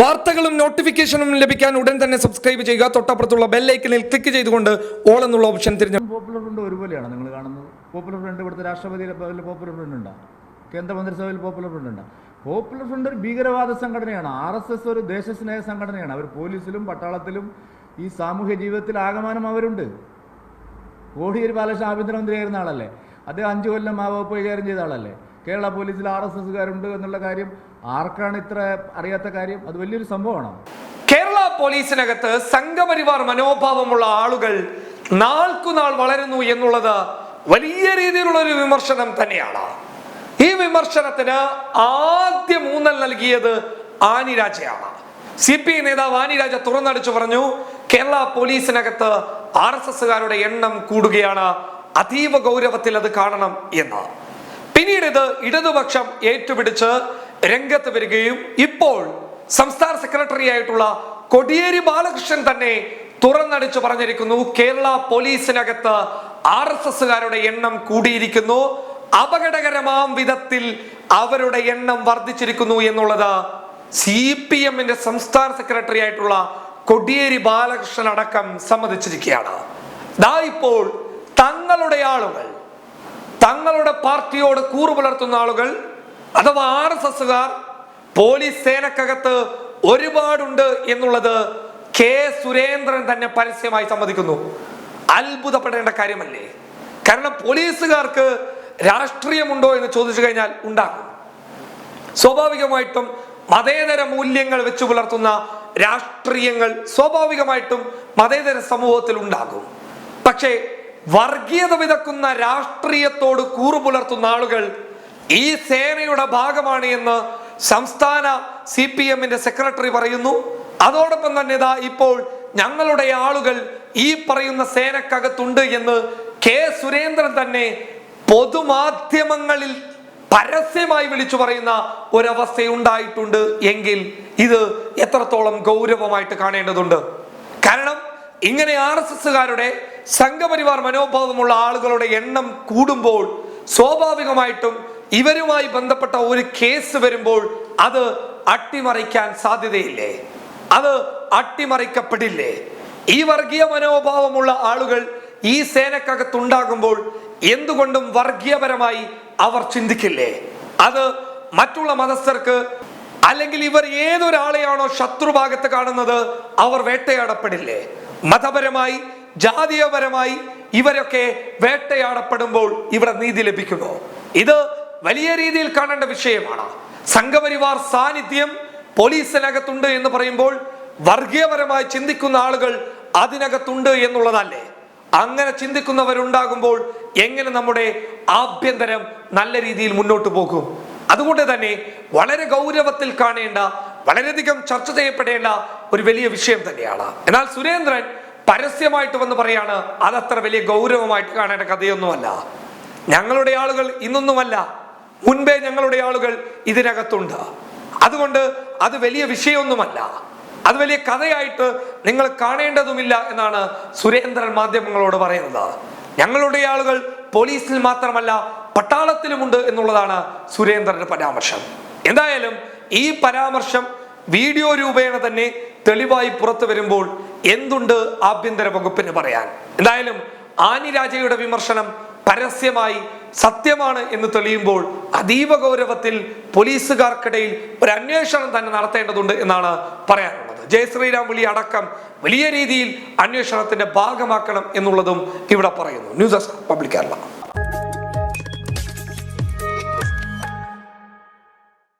വാർത്തകളും നോട്ടിഫിക്കേഷനും ലഭിക്കാൻ ഉടൻ തന്നെ സബ്സ്ക്രൈബ് ചെയ്യുക. തൊട്ടപ്പുറത്തുള്ള ബെല്ലൈക്കനിൽ ക്ലിക്ക് ചെയ്തുകൊണ്ട് ഓൾ എന്നുള്ള ഓപ്ഷൻ തിരഞ്ഞെടുക്കുക പോപ്പുലർ ഫ്രണ്ട് ഒരുപോലെയാണ് നിങ്ങൾ കാണുന്നത്. പോപ്പുലർ ഫ്രണ്ട് ഇവിടുത്തെ രാഷ്ട്രപതി പോപ്പുലർ ഫ്രണ്ട് ഉണ്ടോ? കേന്ദ്രമന്ത്രിസഭയിൽ പോപ്പുലർ ഫ്രണ്ട് ഉണ്ടോ? പോപ്പുലർ ഫ്രണ്ട് ഒരു ഭീകരവാദ സംഘടനയാണ്. ആർ എസ് എസ് ഒരു ദേശസ്നേഹ സംഘടനയാണ്. അവർ പോലീസിലും പട്ടാളത്തിലും ഈ സാമൂഹ്യ ജീവിതത്തിൽ ആകമാനം അവരുണ്ട്. കോടിയേരി ബാലകൃഷ്ണൻ ആഭ്യന്തരമന്ത്രിയായിരുന്ന ആളല്ലേ? അദ്ദേഹം അഞ്ചു കൊല്ലം ആ കൈകാര്യം ചെയ്ത ആളല്ലേ? കേരള പോലീസിൽ ആർ എസ് എസ്സുകാരുണ്ട് എന്നുള്ള കാര്യം ആർക്കാണ് ഇത്ര അറിയാത്ത കാര്യം? അത് വലിയൊരു സംഭവമാണ്? കേരള പോലീസിനകത്ത് സംഘപരിവാർ മനോഭാവമുള്ള ആളുകൾ നാൾക്കുനാൾ വളരുന്നു എന്നുള്ളത് വലിയ രീതിയിലുള്ള ഒരു വിമർശനം തന്നെയാണ്. ഈ വിമർശനത്തിന് ആദ്യം മൂന്നൽ നൽകിയത് ആനിരാജയാണ് സി പി ഐ നേതാവ് ആനിരാജ തുറന്നടിച്ചു പറഞ്ഞു കേരള പോലീസിനകത്ത് ആർ എസ് എസുകാരുടെ എണ്ണം കൂടുകയാണ്. അതീവ ഗൗരവത്തിൽ അത് കാണണം എന്ന്. പിന്നീട് ഇത് ഇടതുപക്ഷം ഏറ്റുപിടിച്ച് രംഗത്ത് വരികയും ഇപ്പോൾ സംസ്ഥാന സെക്രട്ടറി ആയിട്ടുള്ള കൊടിയേരി ബാലകൃഷ്ണൻ തന്നെ തുറന്നടിച്ചു പറഞ്ഞിരിക്കുന്നു കേരള പോലീസിനകത്ത് ആർ എസ് എസുകാരുടെ എണ്ണം കൂടിയിരിക്കുന്നു. അപകടകരമാം വിധത്തിൽ അവരുടെ എണ്ണം വർദ്ധിച്ചിരിക്കുന്നു എന്നുള്ളത് സി പി എമ്മിന്റെ സംസ്ഥാന സെക്രട്ടറി ആയിട്ടുള്ള കൊടിയേരി ബാലകൃഷ്ണൻ അടക്കം സമ്മതിച്ചിരിക്കുകയാണ്. ദാ ഇപ്പോൾ തങ്ങളുടെ ആളുകൾ തങ്ങളുടെ പാർട്ടിയോട് കൂറു പുലർത്തുന്ന ആളുകൾ അഥവാ ആർ എസ് എസുകാർ പോലീസ് സേനക്കകത്ത് ഒരുപാടുണ്ട് എന്നുള്ളത് കെ സുരേന്ദ്രൻ തന്നെ പരസ്യമായി സമ്മതിക്കുന്നു. അത്ഭുതപ്പെടേണ്ട കാര്യമല്ലേ? കാരണം പോലീസുകാർക്ക് രാഷ്ട്രീയമുണ്ടോ എന്ന് ചോദിച്ചു കഴിഞ്ഞാൽ ഉണ്ടാകും. സ്വാഭാവികമായിട്ടും മതേതര മൂല്യങ്ങൾ വെച്ച് പുലർത്തുന്ന രാഷ്ട്രീയങ്ങൾ സ്വാഭാവികമായിട്ടും മതേതര സമൂഹത്തിൽ ഉണ്ടാകും. പക്ഷേ വർഗീയത വിതക്കുന്ന രാഷ്ട്രീയത്തോട് കൂറുപുലർത്തുന്ന ആളുകൾ ഈ സേനയുടെ ഭാഗമാണ് എന്ന് സംസ്ഥാന സി പി എമ്മിന്റെ സെക്രട്ടറി പറയുന്നു. അതോടൊപ്പം തന്നെ ഇതാ ഇപ്പോൾ ഞങ്ങളുടെ ആളുകൾ ഈ പറയുന്ന സേനക്കകത്തുണ്ട് എന്ന് കെ സുരേന്ദ്രൻ തന്നെ പൊതുമാധ്യമങ്ങളിൽ പരസ്യമായി വിളിച്ചു പറയുന്ന ഒരവസ്ഥ ഉണ്ടായിട്ടുണ്ട് എങ്കിൽ ഇത് എത്രത്തോളം ഗൗരവമായിട്ട് കാണേണ്ടതുണ്ട്. കാരണം ഇങ്ങനെ ആർ എസ് എസുകാരുടെ സംഘപരിവാർ മനോഭാവമുള്ള ആളുകളുടെ എണ്ണം കൂടുമ്പോൾ സ്വാഭാവികമായിട്ടും ഇവരുമായി ബന്ധപ്പെട്ട ഒരു കേസ് വരുമ്പോൾ അത് അട്ടിമറിക്കാൻ സാധ്യതയില്ലേ? അത് അട്ടിമറിക്കപ്പെടില്ലേ? ഈ വർഗീയ മനോഭാവമുള്ള ആളുകൾ ഈ സേനക്കകത്തുണ്ടാകുമ്പോൾ എന്തുകൊണ്ടും വർഗീയപരമായി അവർ ചിന്തിക്കില്ലേ? അത് മറ്റുള്ള മതസ്ഥർക്ക് അല്ലെങ്കിൽ ഇവർ ഏതൊരാളെയാണോ ശത്രുഭാഗത്ത് കാണുന്നത് അവർ വേട്ടയാടപ്പെടില്ലേ? മതപരമായി ജാതീയപരമായി ഇവരൊക്കെ വേട്ടയാടപ്പെടുമ്പോൾ ഇവിടെ നീതി ലഭിക്കുമോ? ഇത് വലിയ രീതിയിൽ കാണേണ്ട വിഷയമാണ്. സംഘപരിവാർ സാന്നിധ്യം പോലീസിനകത്തുണ്ട് എന്ന് പറയുമ്പോൾ വർഗീയപരമായി ചിന്തിക്കുന്ന ആളുകൾ അതിനകത്തുണ്ട് എന്നുള്ളതല്ലേ? അങ്ങനെ ചിന്തിക്കുന്നവരുണ്ടാകുമ്പോൾ എങ്ങനെ നമ്മുടെ ആഭ്യന്തരം നല്ല രീതിയിൽ മുന്നോട്ട് പോകും? അതുകൊണ്ട് തന്നെ വളരെ ഗൗരവത്തിൽ കാണേണ്ട വളരെയധികം ചർച്ച ചെയ്യപ്പെടേണ്ട ഒരു വലിയ വിഷയം തന്നെയാണ്. എന്നാൽ സുരേന്ദ്രൻ പരസ്യമായിട്ട് വന്ന് പറയാണ് അതത്ര വലിയ ഗൗരവമായിട്ട് കാണേണ്ട കഥയൊന്നുമല്ല. ഞങ്ങളുടെ ആളുകൾ ഇന്നൊന്നുമല്ല. മുൻപേ ഞങ്ങളുടെ ആളുകൾ ഇതിനകത്തുണ്ട്. അതുകൊണ്ട് അത് വലിയ വിഷയമൊന്നുമല്ല. അത് വലിയ കഥയായിട്ട് നിങ്ങൾ കാണേണ്ടതുമില്ല എന്നാണ് സുരേന്ദ്രൻ മാധ്യമങ്ങളോട് പറയുന്നത്. ഞങ്ങളുടെ ആളുകൾ പോലീസിൽ മാത്രമല്ല പട്ടാളത്തിലുമുണ്ട് എന്നുള്ളതാണ് സുരേന്ദ്രന്റെ പരാമർശം. എന്തായാലും ഈ പരാമർശം വീഡിയോ രൂപേണ തന്നെ തെളിവായി പുറത്തു വരുമ്പോൾ എന്തുണ്ട് ആഭ്യന്തര വകുപ്പിന് പറയാൻ? എന്തായാലും ആനി രാജയുടെ വിമർശനം പരസ്യമായി സത്യമാണ് എന്ന് തെളിയുമ്പോൾ അതീവ ഗൗരവത്തിൽ പോലീസുകാർക്കിടയിൽ ഒരു അന്വേഷണം തന്നെ നടത്തേണ്ടതുണ്ട് എന്നാണ് പറയാനുള്ളത്. ജയശ്രീരാം വിളി അടക്കം വലിയ രീതിയിൽ അന്വേഷണത്തിന്റെ ഭാഗമാക്കണം എന്നുള്ളതും ഇവിടെ പറയുന്നു. News desk public Kerala.